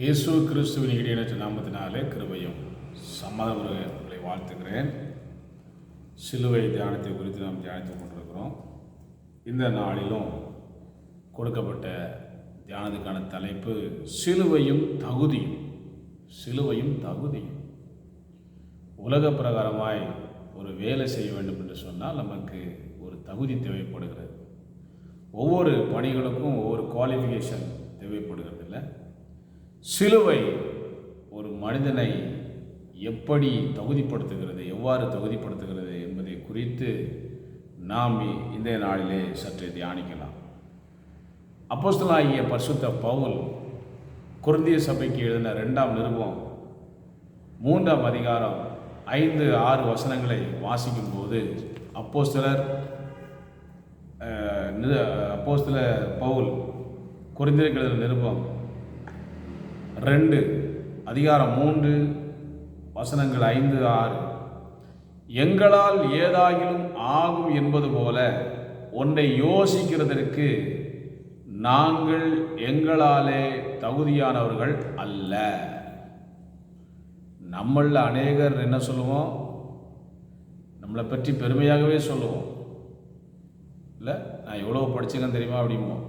இயேசு கிறிஸ்துவின் இடையினற்ற நாமத்தினாலே கிருபையும் சமாதானங்களை வாழ்த்துகிறேன். சிலுவை தியானத்தை குறித்து நாம் தியானித்துக் கொண்டிருக்கிறோம். இந்த நாளிலும் கொடுக்கப்பட்ட தியானத்துக்கான தலைப்பு சிலுவையும் தகுதியும் சிலுவையும் தகுதியும். உலக பிரகாரமாய் ஒரு வேலை செய்ய வேண்டும் என்று சொன்னால் நமக்கு ஒரு தகுதி தேவைப்படுகிறது. ஒவ்வொரு பணிகளுக்கும் ஒவ்வொரு குவாலிஃபிகேஷன் தேவைப்படுகிறது. சிலுவை ஒரு மனிதனை எப்படி தகுதிப்படுத்துகிறது எவ்வாறு தகுதிப்படுத்துகிறது என்பதை குறித்து நாம் இந்த நாளிலே சற்று தியானிக்கலாம். அப்போஸ்தலாகிய பரிசுத்த பவுல் குருந்திய சபைக்கு எழுதின ரெண்டாம் நிருபம் மூன்றாம் அதிகாரம் ஐந்து ஆறு வசனங்களை வாசிக்கும் போது அப்போஸ்தலர் அப்போஸ்தலர் பவுல் குருந்தியருக்கு நிருபம் ரெண்டு அதிகாரம் மூன்று வசனங்கள் ஐந்து ஆறு. எங்களால் ஏதாகிலும் ஆகும் என்பது போல ஒன்றை யோசிக்கிறதற்கு நாங்கள் எங்களாலே தகுதியானவர்கள் அல்ல. நம்மள அநேகர் என்ன சொல்லுவோம்? நம்மளை பற்றி பெருமையாகவே சொல்லுவோம். இல்லை நான் எவ்வளோ படிச்சுக்கேன் தெரியுமா அப்படிம்போம்.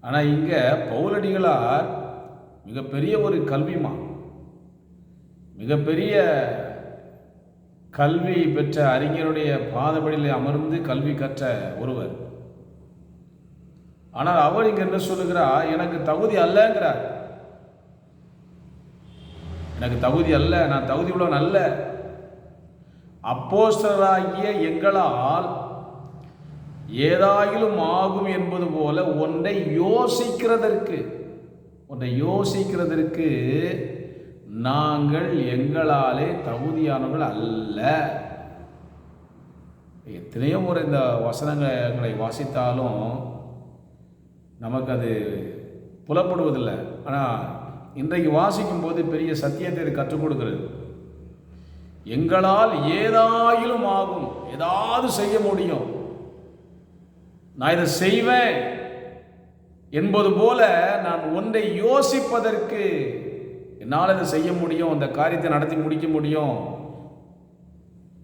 ஆனால் இங்கே பௌலடிகளார் மிகப்பெரிய ஒரு கல்விமான் மிகப்பெரிய கல்வி பெற்ற அறிஞருடைய பாதபடியில் அமர்ந்து கல்வி கற்ற ஒருவர். ஆனால் அவர் இங்க என்ன சொல்லுகிறார்? எனக்கு தகுதி அல்லங்கிறார். எனக்கு தகுதி அல்ல நான் தகுதி உள்ளவன் அல்ல. அப்போஸ்டராகிய எங்களால் ஏதாயிலும் ஆகும் என்பது போல ஒன்றை யோசிக்கிறதற்கு ஒன்றை யோசிக்கிறதற்கு நாங்கள் எங்களாலே தகுதியானவர்கள் அல்ல. எத்தனையோ முறை இந்த வசனங்களை வாசித்தாலும் நமக்கு அது புலப்படுவதில்லை. ஆனால் இன்றைக்கு வாசிக்கும் போது பெரிய சத்தியத்தை இது கற்றுக் கொடுக்கிறது. எங்களால் ஏதாயிலும் ஆகும். ஏதாவது செய்ய முடியும். நான் இதை செய்வேன். என்பது போல நான் ஒன்றை யோசிப்பதற்கு என்னால் இதை செய்ய முடியும் இந்த காரியத்தை நடத்தி முடிக்க முடியும்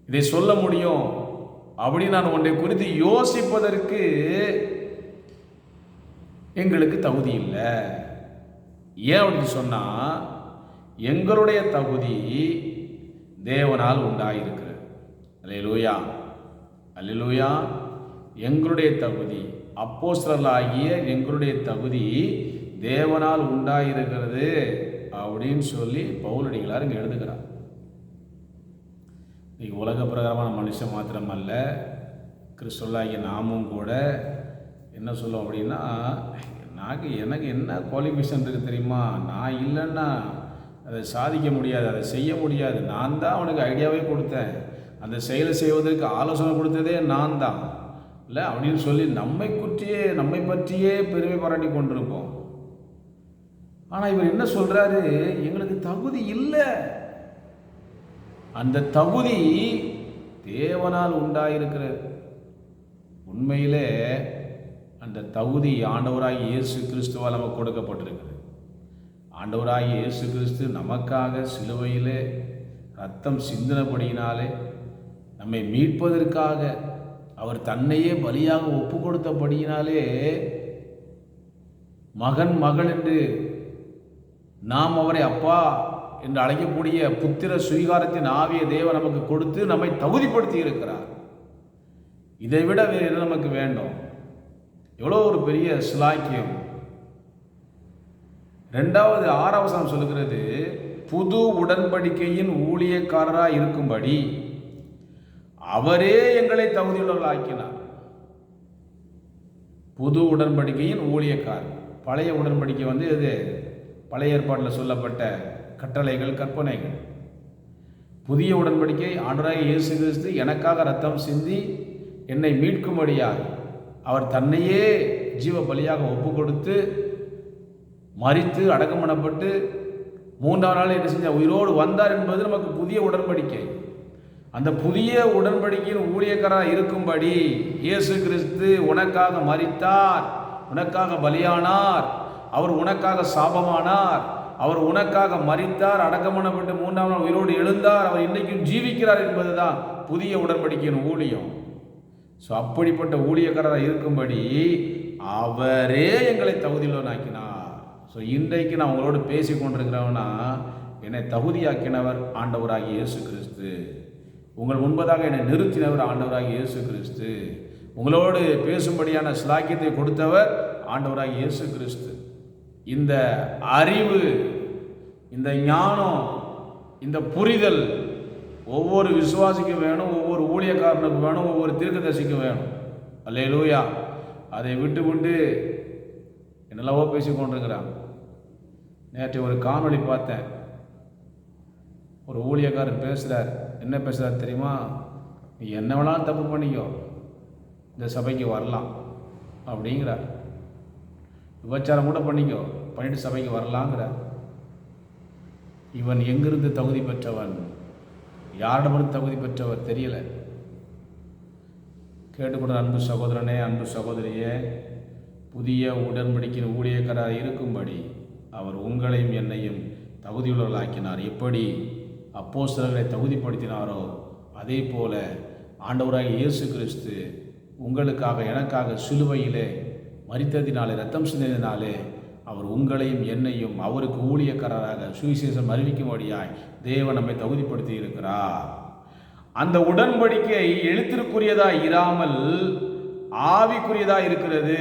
இதை சொல்ல முடியும் அப்படி நான் ஒன்றை குறித்து யோசிப்பதற்கு எங்களுக்கு தகுதி இல்லை. ஏன் அப்படின்னு சொன்னால் எங்களுடைய தகுதி தேவனால் உண்டாயிருக்கிறது. அல்லையிலூயா அல்லையிலூயா எங்களுடைய தகுதி அப்போஸ்தலர்களாகிய எங்களுடைய தகுதி தேவனால் உண்டாயிருக்கிறது அப்படின்னு சொல்லி பவுலடிகளார் இங்கே எழுதுகிறார். இன்னைக்கு உலக பிரகாரமான மனுஷன் மாத்திரமல்ல கிறிஸ்துவலாகிய நாமும் கூட என்ன சொல்லும் அப்படின்னா నాకు எனக்கு என்ன குவாலிஃபிகேஷன் இருக்குது தெரியுமா? நான் இல்லைன்னா அதை சாதிக்க முடியாது அதை செய்ய முடியாது. நான் தான் அவனுக்கு ஐடியாவே கொடுத்தேன். அந்த செயலை செய்வதற்கு ஆலோசனை கொடுத்ததே நான் தான். இல்லை அப்படின்னு சொல்லி நம்மை குற்றியே நம்மை பற்றியே பெருமை பாராட்டி கொண்டிருப்போம். ஆனால் இவர் என்ன சொல்கிறாரு எங்களுக்கு தகுதி இல்லை. அந்த தகுதி தேவனால் உண்டாயிருக்கிறது. உண்மையிலே அந்த தகுதி ஆண்டவராகி இயேசு கிறிஸ்துவால் நமக்கு கொடுக்கப்பட்டிருக்கிறது. ஆண்டவராகி இயேசு கிறிஸ்து நமக்காக சிலுவையிலே ரத்தம் சிந்தனப்படியினாலே நம்மை மீட்பதற்காக அவர் தன்னையே பலியாக ஒப்பு கொடுத்தபடியினாலே மகன் மகள் என்று நாம் அவரை அப்பா என்று அழைக்கக்கூடிய புத்திர சுவீகாரத்தின் ஆவிய தேவ நமக்கு கொடுத்து நம்மை தகுதிப்படுத்தி இருக்கிறார். இதை விட வேறு என்ன நமக்கு வேண்டும்? எவ்வளோ ஒரு பெரிய சிலாக்கியம். ரெண்டாவது ஆறாவசம் சொல்கிறது புது உடன்படிக்கையின் ஊழியக்காரராக இருக்கும்படி. அவரே எங்களை தகுதியுள்ளவர்கள் ஆக்கினார் புது உடன்படிக்கையின் ஊழியக்கார் பழைய உடன்படிக்கை வந்து இது பழைய ஏற்பாட்டில் சொல்லப்பட்ட கட்டளைகள் கற்பனைகள். புதிய உடன்படிக்கை ஆண்டராக இயேசு கிறிஸ்து எனக்காக ரத்தம் சிந்தி என்னை மீட்கும்படியாக அவர் தன்னையே ஜீவ பலியாக ஒப்பு கொடுத்து மறித்து அடக்கம் மூன்றாம் நாள் என்ன செஞ்ச உயிரோடு வந்தார் என்பது நமக்கு புதிய உடன்படிக்கை. அந்த புதிய உடன்படிக்கையின் ஊழியக்காரராக இருக்கும்படி இயேசு கிறிஸ்து உனக்காக மறித்தார் உனக்காக பலியானார் அவர் உனக்காக சாபமானார் அவர் உனக்காக மறித்தார் அடக்கமனப்பட்டு மூன்றாம் நாள் உயிரோடு எழுந்தார் அவர் இன்றைக்கும் ஜீவிக்கிறார் என்பதுதான் புதிய உடன்படிக்கையின் ஊழியம். ஸோ அப்படிப்பட்ட ஊழியக்காரராக இருக்கும்படி அவரே எங்களை தகுதியுள்ளவனாக்கினார். ஸோ இன்றைக்கு நான் உங்களோடு பேசி கொண்டிருக்கிறவனா என்னை தகுதியாக்கினவர் ஆண்டவராகிய இயேசு கிறிஸ்து. உங்கள் முன்பதாக என்னை நிறுத்தினவர் ஆண்டவராக இயேசு கிறிஸ்து. உங்களோடு பேசும்படியான சிலாக்கியத்தை கொடுத்தவர் ஆண்டவராக இயேசு கிறிஸ்து. இந்த அறிவு இந்த ஞானம் இந்த புரிதல் ஒவ்வொரு விசுவாசிக்கும் வேணும் ஒவ்வொரு ஊழியக்காரனுக்கும் வேணும் ஒவ்வொரு தீர்க்கதரிசிக்கும் வேணும். அல்லேலூயா. அதை விட்டு விட்டு என்னெல்லாவோ பேசி கொண்டிருக்கிறான் நேற்று ஒரு காணொளி பார்த்தேன். ஒரு ஊழியக்காரர் பேசுகிறார் என்ன பேசுகிறார் தெரியுமா? நீ என்ன வேணாலும் தப்பு பண்ணிக்கோ. இந்த சபைக்கு வரலாம் அப்படிங்கிறார். விபச்சாரம் கூட பண்ணிக்கோ. பண்ணிட்டு சபைக்கு வரலாங்கிறார் இவன் எங்கிருந்து தகுதி பெற்றவன்? யாரிடமிருந்து தகுதி பெற்றவர் தெரியல. கேட்டுக்கொண்ட அன்பு சகோதரனே அன்பு சகோதரியே புதிய உடன்படிக்கையின் ஊழியக்காரராக இருக்கும்படி அவர் உங்களையும் என்னையும் தகுதியுள்ளவர்களாக்கினார். எப்படி? அப்போ சிலர்களை தகுதிப்படுத்தினாரோ? அதே போல ஆண்டவராக இயேசு கிறிஸ்து உங்களுக்காக எனக்காக சிலுவையிலே மறித்ததினாலே ரத்தம் சிந்தினாலே அவர் உங்களையும் என்னையும் அவருக்கு ஊழியக்காரராக சுவிசேஷம் அறிவிக்கும்படியாய் தேவன் நம்மை தகுதிப்படுத்தி இருக்கிறார் அந்த உடன்படிக்கை எழுத்திற்குரியதா இராமல் ஆவிக்குரியதா இருக்கிறது.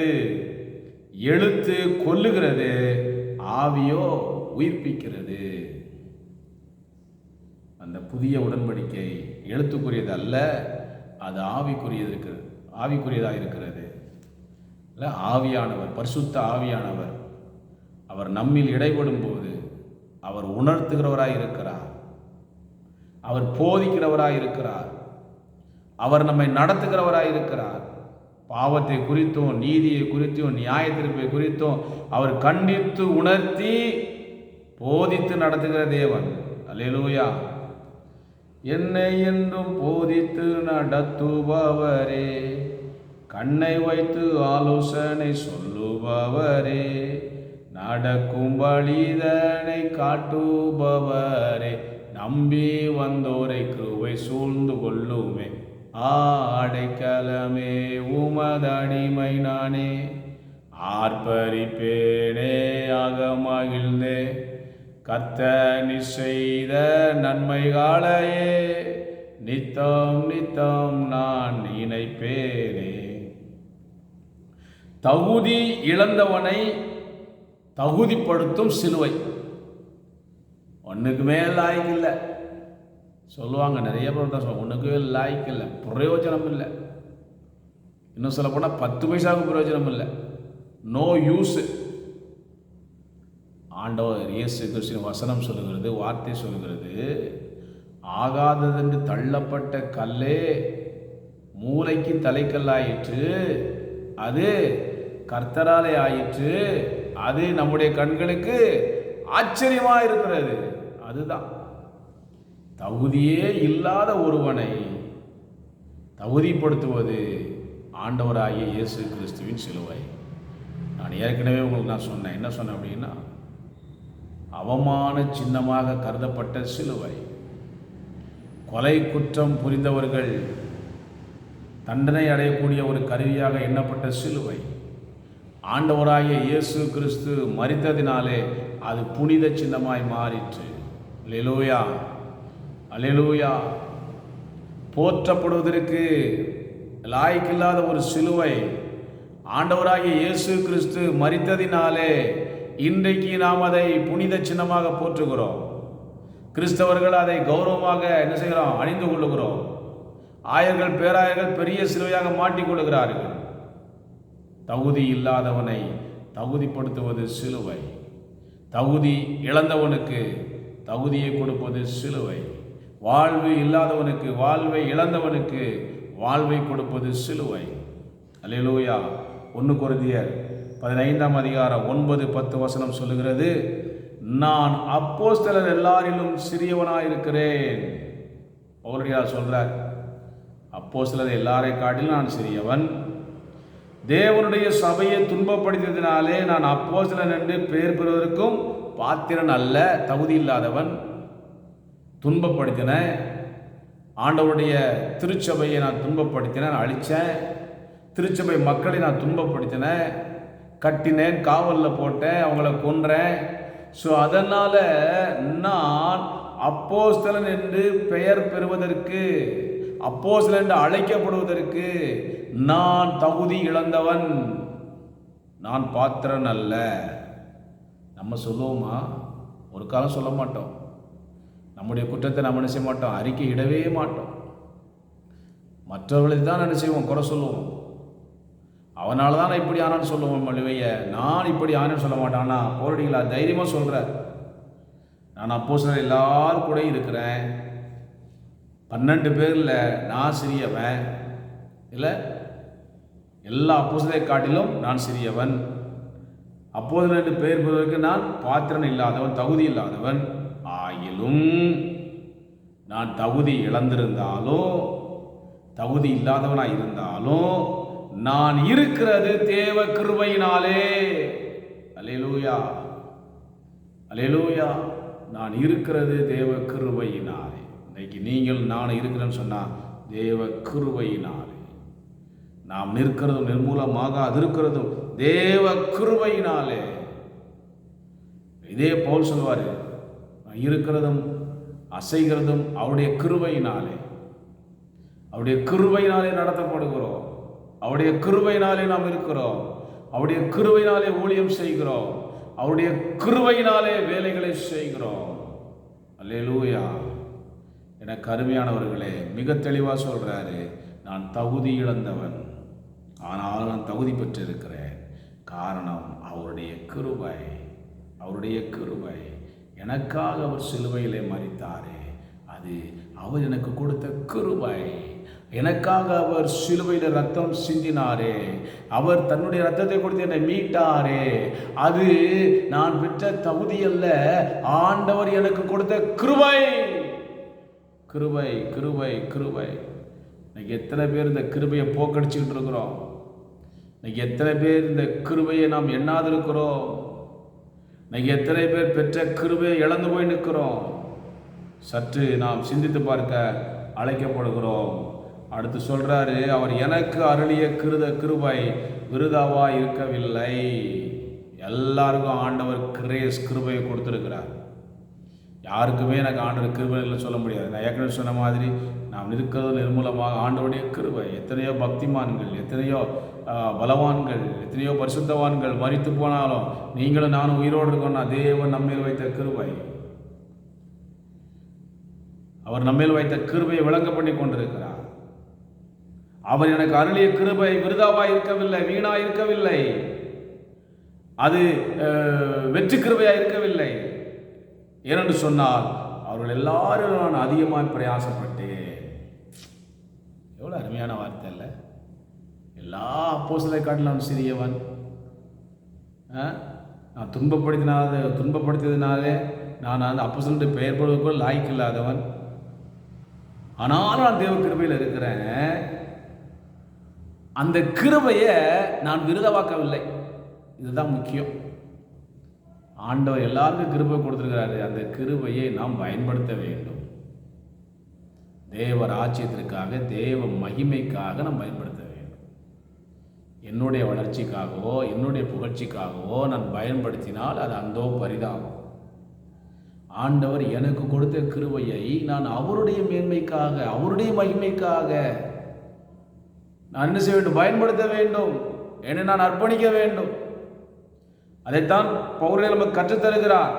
எழுத்து கொல்லுகிறது ஆவியோ உயிர்ப்பிக்கிறது. அந்த புதிய உடன்படிக்கை எழுத்துக்குரியது அல்ல அது ஆவிக்குரியது இருக்கிறது ஆவிக்குரியதாக இருக்கிறது. இல்லை ஆவியானவர் பரிசுத்த ஆவியானவர் அவர் நம்மில் இடைப்படும் போது அவர் உணர்த்துகிறவராக இருக்கிறார். அவர் போதிக்கிறவராக இருக்கிறார். அவர் நம்மை நடத்துகிறவராக இருக்கிறார். பாவத்தை குறித்தும் நீதியை குறித்தும் நியாயத்திருப்பை குறித்தும் அவர் கண்டித்து உணர்த்தி போதித்து நடத்துகிற தேவன். அல்லேலூயா. என்னை என்றும் போதித்து நடத்துபவரே. கண்ணை வைத்து ஆலோசனை சொல்லுபவரே. நடக்கும் வழிதனை காட்டுபவரே. நம்பி வந்தோரை கிருவை சூழ்ந்து கொள்ளுமே. ஆடைக்கலமே உமதடிமை நானே. ஆர்ப்பரிப்பேனே ஆக மகிழ்ந்தே கத்தனி செய்த நன்மைகாலையே நித்தம் நித்தம் நான் இணைப்பேனே. தகுதி இழந்தவனை தகுதிப்படுத்தும் சிலுவை. ஒன்றுக்குமே லாய்க்கு இல்லை. சொல்லுவாங்க நிறைய பேர் தான் சொல்லுவாங்க ஒன்றுக்குமே லாய்க்கு இல்லை பிரயோஜனம் இல்லை. இன்னும் சொல்ல போனால் பத்து பைசாவுக்கு பிரயோஜனம் இல்லை. நோ யூஸு ஆண்டவர் இயேசு கிறிஸ்துவின் வசனம் சொல்லுகிறது வார்த்தை சொல்லுகிறது ஆகாததென்று தள்ளப்பட்ட கல்லே மூளைக்கு தலைக்கல்லாயிற்று அது கர்த்தராலே ஆயிற்று அது நம்முடைய கண்களுக்கு ஆச்சரியமாக இருக்கிறது அதுதான். தகுதியே இல்லாத ஒருவனை தகுதிப்படுத்துவது ஆண்டவராகிய இயேசு கிறிஸ்துவின் சிலுவை. நான் ஏற்கனவே உங்களுக்கு நான் சொன்னேன். என்ன சொன்னேன் அப்படின்னா அவமான சின்னமாக கருதப்பட்ட சிலுவை. கொலை குற்றம் புரிந்தவர்கள் தண்டனை அடையக்கூடிய ஒரு கருவியாக எண்ணப்பட்ட சிலுவை. ஆண்டவராகிய இயேசு கிறிஸ்து மறித்ததினாலே அது புனித சின்னமாய் மாறிற்று. லெலூயா அலெலூயா போற்றப்படுவதற்கு லாய்க்கில்லாத ஒரு சிலுவை. ஆண்டவராகிய இயேசு கிறிஸ்து மறித்ததினாலே இன்றைக்கு நாம் அதை புனித சின்னமாக போற்றுகிறோம். கிறிஸ்தவர்கள் அதை கௌரவமாக என்ன செய்கிறோம்? அணிந்து கொள்ளுகிறோம். ஆயர்கள் பேராயர்கள் பெரிய சிலுவையாக மாட்டிக்கொள்ளுகிறார்கள் தகுதி இல்லாதவனை தகுதிப்படுத்துவது சிலுவை. தகுதி இழந்தவனுக்கு தகுதியை கொடுப்பது சிலுவை. வாழ்வு இல்லாதவனுக்கு வாழ்வை இழந்தவனுக்கு வாழ்வை கொடுப்பது சிலுவை. அல்லேலூயா. ஒன்று குருதியர் பதினைந்தாம் அதிகாரம் ஒன்பது பத்து வசனம் சொல்லுகிறது நான் அப்போஸ்தலர் எல்லாரிலும் சிறியவனாயிருக்கிறேன். பவுலடியார் சொல்கிறார் அப்போஸ்தலர் எல்லாரை காட்டிலும் நான் சிறியவன். தேவனுடைய சபையை துன்பப்படுத்தியதினாலே நான் அப்போஸ்தலன் என்று பெயர் பெறுவதற்கும் பாத்திரன் அல்ல தகுதி இல்லாதவன். துன்பப்படுத்தினேன் ஆண்டவருடைய திருச்சபையை நான் துன்பப்படுத்தினேன் அழித்தேன் திருச்சபை மக்களை நான் துன்பப்படுத்தினேன் கட்டினேன் காவலில் போட்டேன் அவங்கள கொன்றேன். ஸோ அதனால் நான் அப்போஸ்தலன் என்று பெயர் பெறுவதற்கு அப்போஸ்தலன் என்று அழைக்கப்படுவதற்கு நான் தகுதி இழந்தவன். நான் பாத்திரன் அல்ல. நம்ம சொல்லுவோமா? ஒரு காலம் சொல்ல மாட்டோம். நம்முடைய குற்றத்தை நம்ம நினைச்ச மாட்டோம்? அறிக்கை இடவே மாட்டோம். மற்றவர்களை தான் நினைச்சுவோம் செய்வோம்? குறை சொல்லுவோம். அவனால தான் நான் இப்படி ஆனான்னு சொல்லுவோம் மொழிவைய. நான் இப்படி ஆனேன்னு சொல்ல மாட்டானா. ஆனால் போரடிகளா தைரியமாக சொல்கிற நான் அப்போ சிலர் எல்லாரும் கூட இருக்கிறேன். பன்னெண்டு பேரில் நான் சிறியவன். இல்லை? எல்லா அப்போசலை காட்டிலும் நான் சிறியவன். அப்போது ரெண்டு பேர் பெறுவதற்கு நான் பாத்திரன் இல்லாதவன் தகுதி இல்லாதவன். ஆயிலும் நான் தகுதி இழந்திருந்தாலும் தகுதி இல்லாதவனாக இருந்தாலும் நான் இருக்கிறது தேவ கிருபையினாலே. அலையலூயா அலையலூயா நான் இருக்கிறது தேவ கிருபையினாலே. இன்னைக்கு நீங்கள் நான் இருக்கிறேன்னு சொன்னால் தேவ கிருபையினாலே. நாம் நிற்கிறதும் நிர்மூலமாக அது இருக்கிறதும் தேவ கிருபையினாலே. இதே போல் சொல்வார் இருக்கிறதும் அசைகிறதும் அவருடைய கிருபையினாலே. அவருடைய கிருபையினாலே நடத்தப்படுகிறோம். அவருடைய கிருவையினாலே நாம் இருக்கிறோம். அவருடைய கிருவையினாலே ஊழியம் செய்கிறோம். அவருடைய கிருவையினாலே வேலைகளை செய்கிறோம். அல்லேலூயா. எனக்கு அருமையானவர்களே மிக தெளிவாக சொல்கிறாரு நான் தகுதி இழந்தவன். ஆனால் நான் தகுதி பெற்றிருக்கிறேன். காரணம் அவருடைய கிருபை. அவருடைய கிருபை. எனக்காக அவர் சிலுவையிலே மறித்தாரே அது அவர் எனக்கு கொடுத்த கிருபை. எனக்காக அவர் சிலுவையில் ரத்தம் சிந்தினாரே. அவர் தன்னுடைய ரத்தத்தை கொடுத்து என்னை மீட்டாரே. அது நான் பெற்ற தகுதி அல்ல. ஆண்டவர் எனக்கு கொடுத்த கிருபை. கிருபை கிருபை கிருபை. இன்னைக்கு எத்தனை பேர் இந்த கிருபையை போக்கடிச்சுக்கிட்டு இருக்கிறோம்? இன்னைக்கு எத்தனை பேர் இந்த கிருபையை நாம் எண்ணாது இருக்கிறோம் இன்னைக்கு எத்தனை பேர் பெற்ற கிருபையை இழந்து போய் நிற்கிறோம்? சற்று நாம் சிந்தித்து பார்க்க அழைக்கப்படுகிறோம். அடுத்து சொல்றாரு அவர் எனக்கு அருளிய கிருத கிருபை விருதாவா இருக்கவில்லை. எல்லாருக்கும் ஆண்டவர் கிரேஸ் கிருபையை கொடுத்துருக்கிறார். யாருக்குமே எனக்கு ஆண்டவர் கிருபை இல்லை சொல்ல முடியாது. நான் ஏற்கனவே சொன்ன மாதிரி நாம் இருக்கிறது நிர்மூலமாக ஆண்டவருடைய கிருபை. எத்தனையோ பக்திமான்கள் எத்தனையோ பலவான்கள் எத்தனையோ பரிசுத்தவான்கள் மறித்து போனாலும் நீங்களும் நானும் உயிரோடு இருக்கோம்னா தேவன் நம்மேல் வைத்த கிருபை. அவர் நம்மேல் வைத்த கிருபையை விளங்க பண்ணி கொண்டிருக்கிறார். அவர் எனக்கு அருளிய கிருபை விருதாவாய் இருக்கவில்லை வீணாக இருக்கவில்லை அது வெற்றி கிருபையாக இருக்கவில்லை ஏனென்று சொன்னால் அவர்கள் எல்லாரும் நான் அதிகமாக பிரயாசப்பட்டேன். எவ்வளோ அருமையான வார்த்தை இல்லை எல்லா அப்போசலை காட்டிலும் சிறியவன். நான் துன்பப்படுத்தினாத துன்பப்படுத்தியதுனாலே நான் அந்த அப்போசலுடைய பெயர் போடுவதற்குள் லாய்க்கு இல்லாதவன் ஆனாலும் நான் தேவ கிருபையில் இருக்கிறேன். அந்த கிருபையை நான் விருதவாக்கவில்லை. இதுதான் முக்கியம். ஆண்டவர் எல்லாருக்கும் கிருபை கொடுத்துருக்கிறாரு. அந்த கிருபையை நாம் பயன்படுத்த வேண்டும். தேவ ராஜ்யத்திற்காக தேவ மகிமைக்காக நாம் பயன்படுத்த வேண்டும். என்னுடைய வளர்ச்சிக்காகவோ என்னுடைய புகழ்ச்சிக்காகவோ நான் பயன்படுத்தினால் அது அந்தோ பரிதாபம். ஆண்டவர் எனக்கு கொடுத்த கிருபையை நான் அவருடைய மேன்மைக்காக அவருடைய மகிமைக்காக நான் என்ன செய்ய வேண்டும் பயன்படுத்த வேண்டும். என்னை நான் அர்ப்பணிக்க வேண்டும். அதைத்தான் பௌரே நமக்கு கற்றுத்தருகிறார்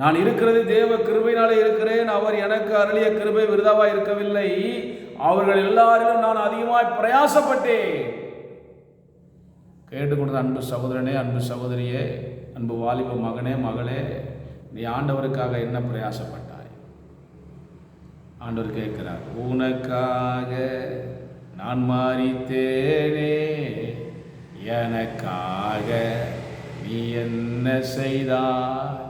நான் இருக்கிறது தேவ கிருபையினாலே இருக்கிறேன். அவர் எனக்கு அருளிய கிருபை விருதாவாக இருக்கவில்லை. அவர்கள் எல்லாரிலும் நான் அதிகமாய் பிரயாசப்பட்டேன். கேட்டுக்கொண்டது அன்பு சகோதரனே அன்பு சகோதரியே அன்பு வாலிப மகனே மகளே நீ ஆண்டவருக்காக என்ன பிரயாசப்பட்டாய்? ஆண்டவர் கேட்கிறார் உனக்காக நான் மாறித்தேனே. எனக்காக நீ என்ன செய்தாய்?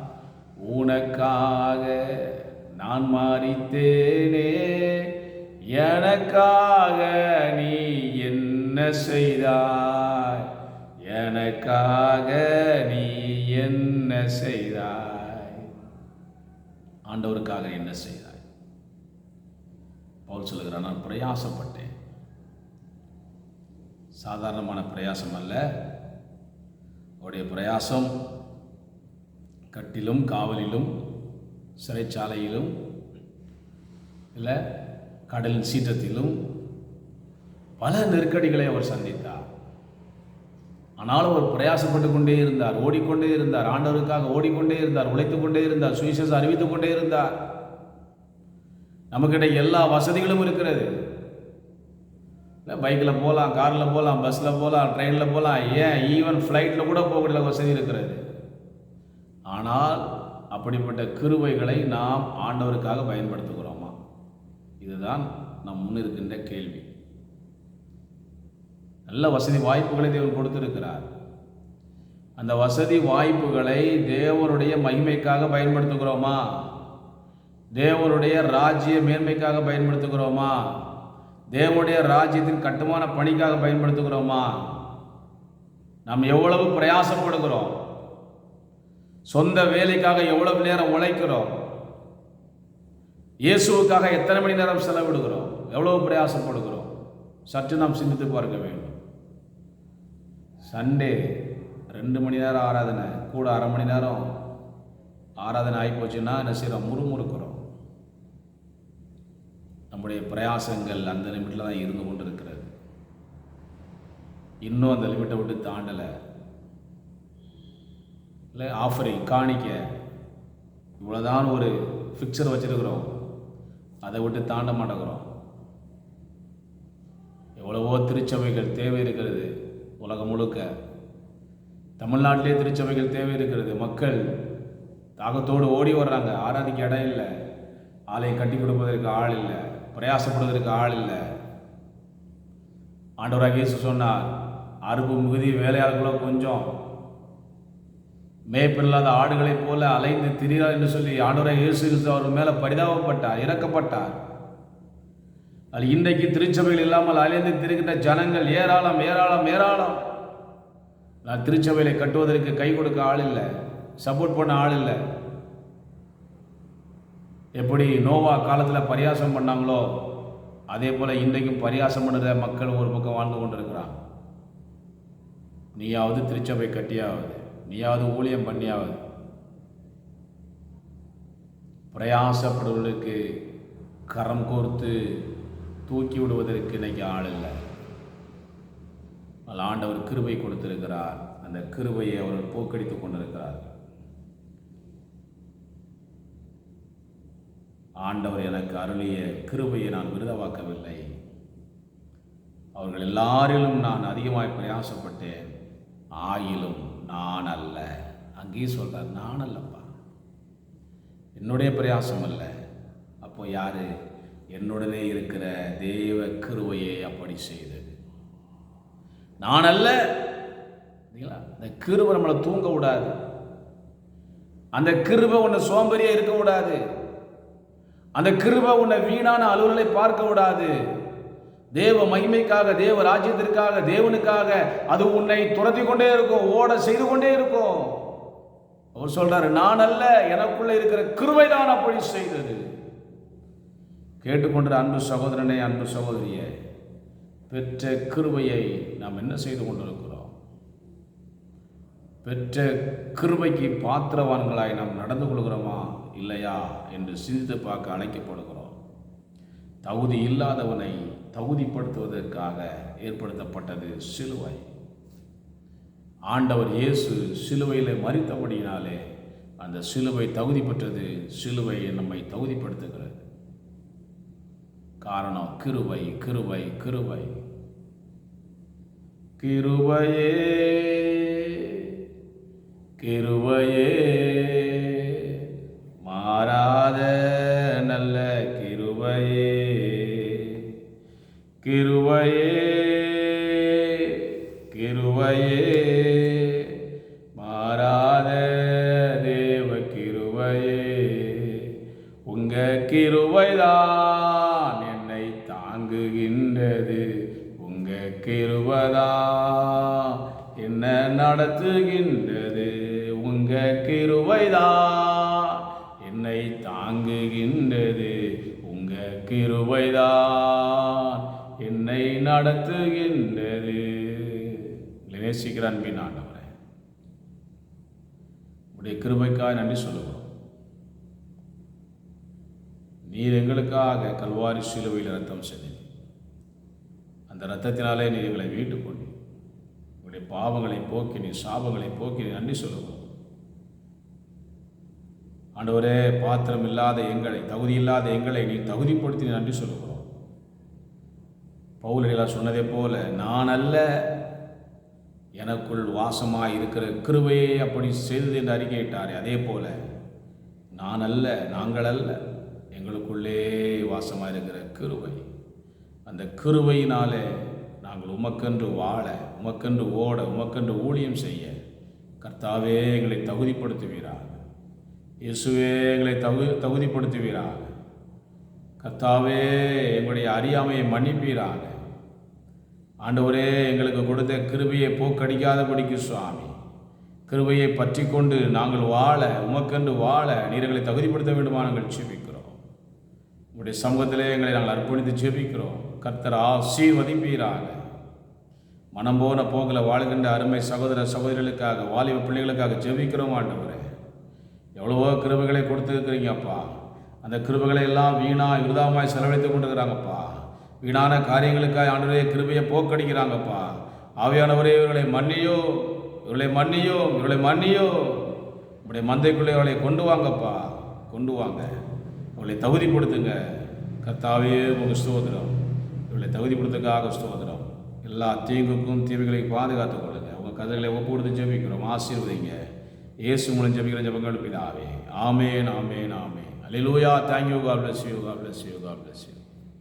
உனக்காக நான் மாறித்தேனே. எனக்காக நீ என்ன என்ன செய்தாய்? எனக்காக நீ என்ன செய்தாய்? ஆண்டவருக்காக என்ன செய்தாய்? பவுல் சொல்லுகிறான் நான் பிரயாசப்பட்டேன். சாதாரணமான பிரயாசம் அல்ல. அவருடைய பிரயாசம் கட்டிலும் காவலிலும் சிறைச்சாலையிலும் இல்லை கடலின் சீற்றத்திலும் பல நெருக்கடிகளை அவர் சந்தித்தார். ஆனாலும் அவர் பிரயாசப்பட்டு கொண்டே இருந்தார் ஓடிக்கொண்டே இருந்தார் ஆண்டவருக்காக ஓடிக்கொண்டே இருந்தார் உழைத்து கொண்டே இருந்தார் சுவிசேஷம் அறிவித்துக் கொண்டே இருந்தார். நம்மக்கிட்ட எல்லா வசதிகளும் இருக்கிறது. இல்லை பைக்கில் போகலாம் காரில் போகலாம் பஸ்ஸில் போகலாம் ட்ரெயினில் போகலாம் ஏன்? ஈவன் ஃப்ளைட்டில் கூட போகக்கூடிய வசதி இருக்கிறது. ஆனால் அப்படிப்பட்ட கிருவைகளை நாம் ஆண்டவருக்காக பயன்படுத்துகிறோமா? இதுதான் நம் முன்னிருக்கின்ற கேள்வி. நல்ல வசதி வாய்ப்புகளை தேவன் கொடுத்திருக்கிறார். அந்த வசதி வாய்ப்புகளை தேவனுடைய மகிமைக்காக பயன்படுத்துகிறோமா? தேவனுடைய ராஜ்ய மேன்மைக்காக பயன்படுத்துகிறோமா? தேவனுடைய ராஜ்யத்தின் கட்டுமான பணிக்காக பயன்படுத்துகிறோமா? நாம் எவ்வளவு பிரயாசப்படுகிறோம்? சொந்த வேலைக்காக எவ்வளவு நேரம் உழைக்கிறோம்? இயேசுவுக்காக எத்தனை மணி நேரம் செலவிடுகிறோம்? எவ்வளவு பிரயாசப்படுகிறோம்? சற்று நாம் சிந்தித்து பார்க்க வேண்டும். சண்டே ரெண்டு மணி நேரம் ஆராதனை கூட அரை மணி நேரம் ஆராதனை ஆகிப்போச்சுன்னா என்ன செய்கிறோம் முறுமுறுக்கிறோம். நம்முடைய பிரயாசங்கள் அந்த லிமிட்டில் தான் இருந்து கொண்டு இருக்கிறது இன்னும் அந்த லிமிட்டை விட்டு தாண்டலை. இல்லை ஆஃபரிங் காணிக்க. இவ்வளோதான் ஒரு ஃபிக்சர் வச்சுருக்குறோம். அதை விட்டு தாண்ட மாட்டேங்கிறோம். எவ்வளவோ திருச்சபைகள் தேவை இருக்கிறது உலகம் முழுக்க. தமிழ்நாட்டிலே திருச்சபைகள் தேவை இருக்கிறது. மக்கள் தாகத்தோடு ஓடி வர்றாங்க. ஆராதிக்க இடம் இல்லை ஆலையை கட்டி கொடுப்பதற்கு ஆள் இல்லை. பிரயாசப்படுவதற்கு ஆள் இல்லை. ஆண்டவராக இயேசு சொன்னார் அறுப்பு மிகுதி வேலையாளர்களோ கொஞ்சம். மேய்ப்பில்லாத ஆடுகளைப் போல அலைந்து திரிகிறார் என்று சொல்லி ஆண்டவராக இயேசு கிறிஸ்து அவர் மேலே பரிதாபப்பட்டார் இறக்கப்பட்டார். அது இன்றைக்கு திருச்சபையில் இல்லாமல் அலைந்து திரிகின்ற ஜனங்கள் ஏராளம் ஏராளம் ஏராளம். நான் திருச்சபையில் கட்டுவதற்கு கை கொடுக்க ஆள் இல்லை சப்போர்ட் பண்ண ஆள் இல்லை. எப்படி நோவா காலத்தில் பரியாசம் பண்ணாங்களோ அதே போல் இன்றைக்கும் பரியாசம் பண்ணுற மக்கள் ஒரு பக்கம் வாழ்ந்து கொண்டிருக்கிறான் நீயாவது திருச்சபை கட்டியாவது நீயாவது ஊழியம் பண்ணியாவது. பிரயாசப்படுவதற்கு கரம் கோர்த்து தூக்கி விடுவதற்கு இன்னைக்கு ஆள் இல்லை. ஆண்டவர் கிருபை கொடுத்திருக்கிறார். அந்த கிருபையை அவர் போக்கடித்துக் கொண்டிருக்கிறார். ஆண்டவர் எனக்கு அருளிய கிருபையை நான் விருதவாக்கவில்லை. அவர்கள் எல்லாரிலும் நான் அதிகமாய் பிரயாசப்பட்டேன். ஆயிலும் நான் அல்ல. அங்கேயும் சொல்கிறார் நான் அல்லப்பா. என்னுடைய பிரயாசம் அல்ல. அப்போ யாரு? என்னுடனே இருக்கிற தேவ கிருவையை அப்படி செய்தது. நான் அல்ல. இந்த கிருவை நம்மளை தூங்க விடாது. அந்த கிருவை உன்னை சோம்பேறியா இருக்க விடாது. அந்த கிருபை உன்னை வீணான அலுவலை பார்க்க விடாது. தேவ மகிமைக்காக தேவ ராஜ்யத்திற்காக தேவனுக்காக அது உன்னை துரத்தி கொண்டே இருக்கும் ஓட செய்து கொண்டே இருக்கும். அவர் சொல்றாரு நான் அல்ல எனக்குள்ள இருக்கிற கிருவை தான் அப்படி செய்தது. கேட்டுக்கொண்ட அன்பு சகோதரனே அன்பு சகோதரியே பெற்ற கிருவையை நாம் என்ன செய்து கொண்டிருக்கோம் பெற்ற கிருபைக்கு பாத்திரவான்களாய் நாம் நடந்து கொள்கிறோமா? இல்லையா? என்று சிந்தித்து பார்க்க அழைக்கப்படுகிறோம். தகுதி இல்லாதவனை தகுதிப்படுத்துவதற்காக ஏற்படுத்தப்பட்டது சிலுவை. ஆண்டவர் இயேசு சிலுவையில் மறித்தபடியினாலே அந்த சிலுவை தகுதி பெற்றது சிலுவை நம்மை தகுதிப்படுத்துகிறது. காரணம் கிருவை கிருவை கிருவை கிருவையே கிருபையே. மாறாத நல்ல கிருபையே. கிருபையே கிருபையே. மாறாத தேவ கிருபையே. உங்க கிருபைதான் என்னை தாங்குகின்றது. உங்க கிருபதா என்ன நடத்துகின்ற கிருபைதா என்னை தாங்குகின்றது உங்க கிருபைதா என்னை நடத்துகின்றது. நேசிக்கிற அன்பின் ஆண்டவரே. உடைய கிருபைக்காக நன்றி சொல்லுகிறோம். நீர் எங்களுக்காக கல்வாரி சிலுவையில் ரத்தம் செஞ்சு அந்த ரத்தத்தினாலே நீர் எங்களை மீட்டுக் கொண்டு உங்களுடைய பாவங்களை போக்கி நீ சாபங்களை போக்கி நன்றி சொல்லுவோம் ஆண்டவரே பாத்திரம் இல்லாத எங்களை தகுதி இல்லாத எங்களை நீ தகுதிப்படுத்தி நீ நன்றி சொல்லுகிறோம். பவுலடிகளார் சொன்னதே போல நான் அல்ல எனக்குள் வாசமாக இருக்கிற கிருவையே அப்படி செய்தது என்று அறிக்கையிட்டார். அதே போல நான் அல்ல நாங்கள் அல்ல எங்களுக்குள்ளே வாசமாக இருக்கிற கிருவை அந்த கிருவையினாலே நாங்கள் உமக்கென்று வாழ உமக்கென்று ஓட உமக்கென்று ஊழியம் செய்ய கர்த்தாவே எங்களை தகுதிப்படுத்துவீராக. இயேசுவே எங்களை தகு தகுதிப்படுத்துவீராக. கர்த்தாவே எங்களுடைய அறியாமையை மன்னிப்பீராக. ஆண்டவரே எங்களுக்கு கொடுத்த கிருபையை போக்கடிக்காதபடிக்கு சுவாமி. கிருபையை பற்றி கொண்டு நாங்கள் வாழ உமக்கென்று வாழ நீர்களை தகுதிப்படுத்த வேண்டுமா நாங்கள் ஜெபிக்கிறோம். உங்களுடைய சமூகத்திலே எங்களை நாங்கள் அர்ப்பணித்து ஜெபிக்கிறோம். கர்த்தர் ஆசீர்வதிப்பீராக. மனம் போன போக்கில் வாழ்கின்ற அருமை சகோதர சகோதரிகளுக்காக வாலிப பிள்ளைகளுக்காக ஜெபிக்கிறோம் ஆண்டவரே. எவ்வளவோ கிருபைகளை கொடுத்துருக்கிறீங்கப்பா. அந்த கிருபைகளை எல்லாம் வீணா விருதாமாய் செலவழித்து கொண்டிருக்கிறாங்கப்பா. வீணான காரியங்களுக்காக ஆண்டுடைய கிருபையை போக்கடிக்கிறாங்கப்பா. ஆவியானவரே இவர்களை மன்னியோ இவர்களை மன்னியோ இவர்களை மன்னியோ. இப்படி மந்தைக்குள்ளே அவளை கொண்டு வாங்கப்பா. கொண்டு வாங்க. அவளை தகுதிப்படுத்துங்க. கர்த்தாவே உங்கள் ஸ்தோத்திரம். இவளை தகுதிப்படுத்துக்காக ஸ்தோத்திரம். எல்லா தீங்குக்கும் தீமைகளை பாதுகாத்துக் கொள்ளுங்கள் உங்கள் கதைகளை ஒப்பு கொடுத்து ஜெபிக்கிறோம். ஆசீர்வதிங்க. இயேசு மூலம் ஜபிக்கிற ஜபங்கள் பிதாவே. Amen amen amen. Hallelujah thank you God bless you God bless you God bless you